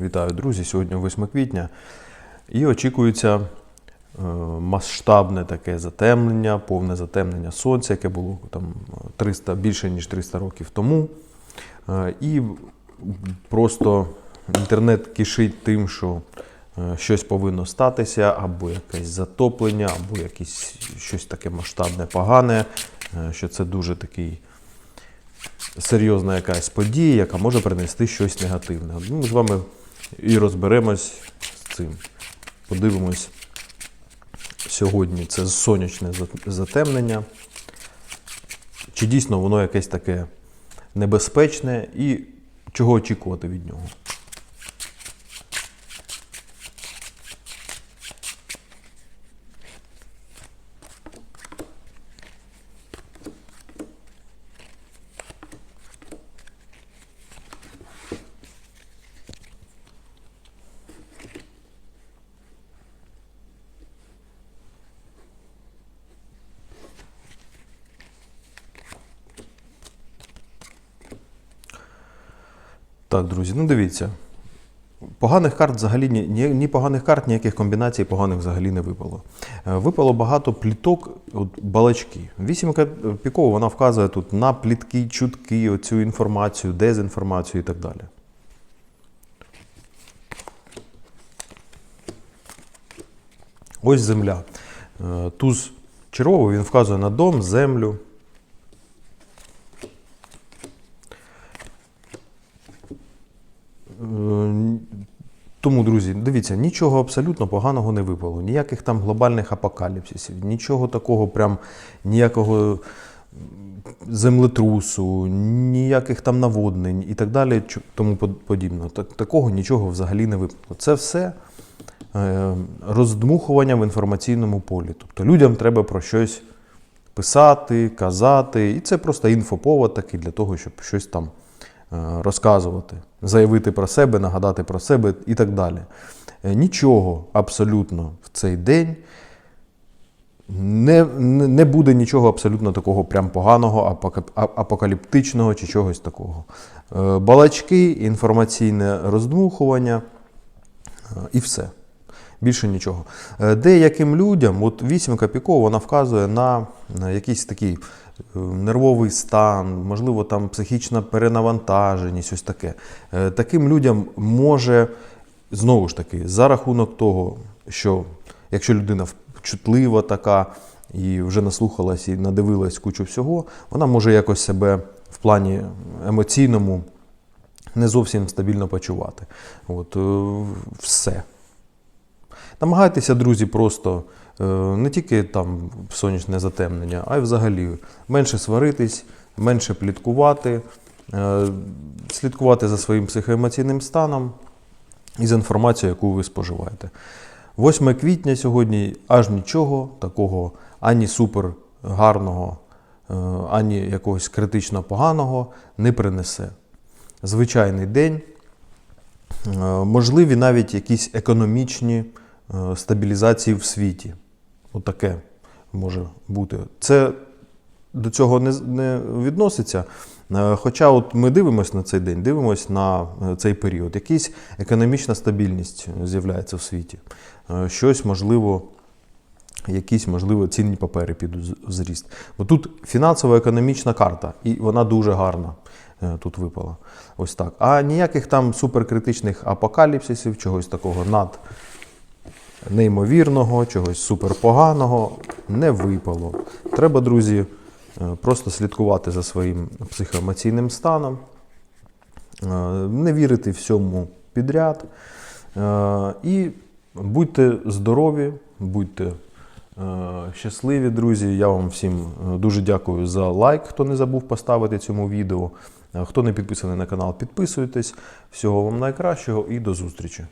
Вітаю, друзі! Сьогодні 8 квітня. І очікується е, масштабне таке затемнення, повне затемнення сонця, яке було там 300, більше ніж 300 років тому. Е, І просто інтернет кишить тим, що е, щось повинно статися, або якесь затоплення, або якесь щось таке масштабне, погане, що це дуже такий серйозна якась подія, яка може принести щось негативне. Ми з вами і розберемось з цим. Подивимось сьогодні це сонячне затемнення. Чи дійсно воно якесь таке небезпечне і чого очікувати від нього? Так, друзі, ну дивіться. Поганих карт взагалі ні, ні, поганих карт, ніяких комбінацій поганих взагалі не випало. Е, Випало багато пліток, от балачки. Вісімка пікова вона вказує тут на плітки, чутки, оцю інформацію, дезінформацію і так далі. Ось земля. Е, Туз червовий він вказує на дом, землю. Тому, друзі, дивіться, нічого абсолютно поганого не випало. Ніяких там глобальних апокаліпсисів, нічого такого, прям ніякого землетрусу, ніяких там наводнень і так далі, тому под- подібне. Так, такого нічого взагалі не випало. Це все е, роздмухування в інформаційному полі. Тобто людям треба про щось писати, казати, і це просто інфоповод такий для того, щоб щось там е, розказувати, заявити про себе, нагадати про себе і так далі. Е, Нічого абсолютно в цей день не, не буде нічого абсолютно такого прям поганого, апокаліптичного чи чогось такого. Е, Балачки, інформаційне роздмухування е, і все. Більше нічого. Е, Деяким людям, от вісімка піков, вона вказує на, якийсь такий е, нервовий стан, можливо, там психічна перенавантаженість, ось таке. Е, Таким людям може, знову ж таки, за рахунок того, що якщо людина чутлива така і вже наслухалась і надивилась кучу всього, вона може якось себе в плані емоційному не зовсім стабільно почувати. От, е, все. Намагайтеся, друзі, просто е, не тільки там сонячне затемнення, а й взагалі менше сваритись, менше пліткувати, е, слідкувати за своїм психоемоційним станом і за інформацією, яку ви споживаєте. 8 квітня сьогодні аж нічого такого ані супер гарного, е, ані якогось критично поганого не принесе. Звичайний день. Можливі навіть якісь економічні стабілізації в світі. Отаке може бути. Це до цього не, не відноситься. Е, Хоча от ми дивимося на цей день, дивимося на е, цей період. Якась економічна стабільність з'являється в світі. Е, Щось можливо. Якісь, можливо, цінні папери підуть в зріст. Бо тут фінансово-економічна карта, і вона дуже гарна е, тут випала. Ось так. А ніяких там суперкритичних апокаліпсисів, чогось такого над неймовірного, чогось суперпоганого не випало. Треба, друзі, е, просто слідкувати за своїм психоемоційним станом, е, не вірити всьому підряд. Е, І будьте здорові, будьте щасливі, друзі. Я вам всім дуже дякую за лайк, хто не забув поставити цьому відео. Хто не підписаний на канал, підписуйтесь. Всього вам найкращого і до зустрічі!